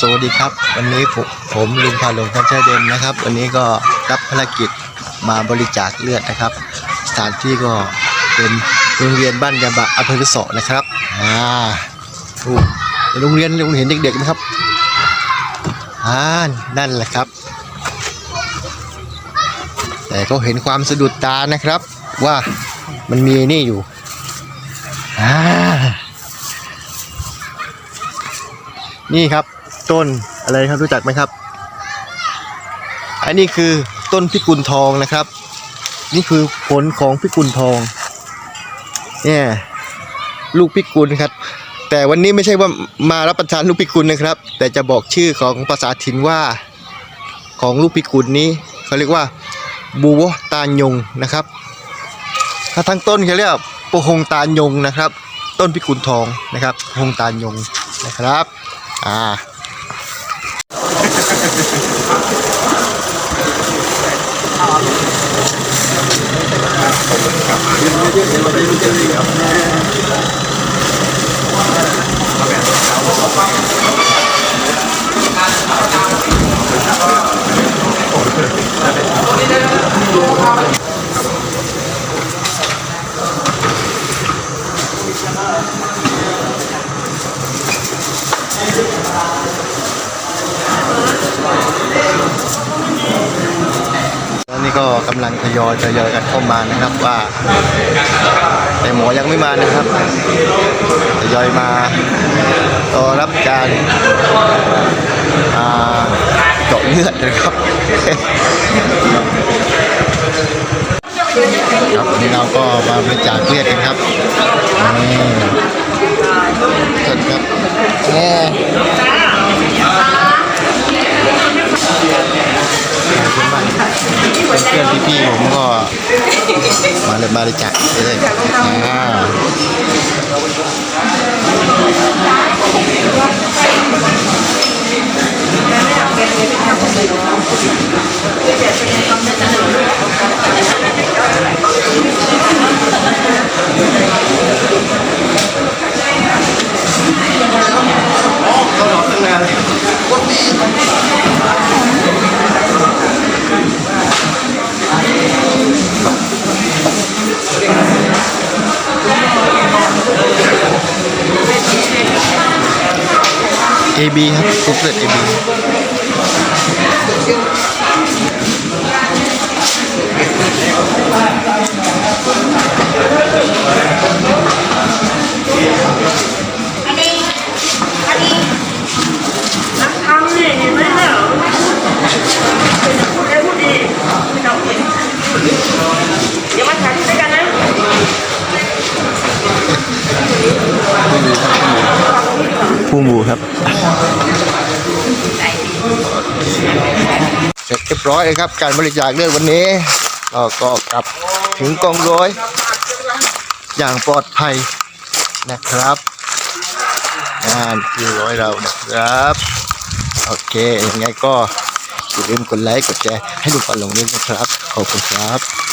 สวัสดีครับ วันนี้ผมผมลุงพาลงท่านชายเดนนะครับ วันนี้ก็รับภารกิจมาบริจาคเลือดนะครับ สถานที่ก็เป็นโรงเรียนบ้านยาบะอำเภอสาะนะครับอ่าถูกโรงเรียนเราเห็นเด็กๆนะครับอ่านั่นแหละครับ แต่ก็เห็นความสะดุดตานะครับ ว่ามันมีนี่อยู่อ่านี่ครับ ต้นอะไรครับรู้จักไหมครับ อันนี้คือต้นพิกุลทองนะครับ นี่คือผลของพิกุลทองเนี่ยลูกพิกุลครับ แต่วันนี้ไม่ใช่ว่ามารับประทานลูกพิกุลนะครับ แต่จะบอกชื่อของภาษาถิ่นว่าของลูกพิกุลนี้เขาเรียกว่าบูวตาลยงนะครับ ถ้าทั้งต้นเขาเรียกว่าปะฮงตาลยงนะครับ ต้นพิกุลทองนะครับปะฮงตาลยงนะครับ อ่า ต กำลังทยอยทยอยกันเข้ามานะครับว่าแต่หมอยังไม่มานะครับทยอยมารอรับการเจาะเลือดนะครับครับวันนี้เราก็มาบริจาคเลือดกันครับนี่สดครับแน่ขอบคุณมากเพี่ๆผมก็มาเลยบริจาคเลยอ่าเอบีครับกรุ๊ปเลือดเอบีอันนี้อันนี้นักทำนี่เห็นนี่ย พูดได้พูดดีไม่ต้องเห็นเดี๋ยวมาถ่ายรูปด้วยกันนะูหมูครับเสร็จเรียบร้อยเลยครับ การบริจาคเลือดวันนี้เราก็กลับถึงกองร้อย อย่างปลอดภัยนะครับงานที่ร้อยเรานะครับ โอเคยังไงก็อย่าลืมกดไลค์กดแชร์ให้ดูก่อนลงนี้นะครับ ขอบคุณครับ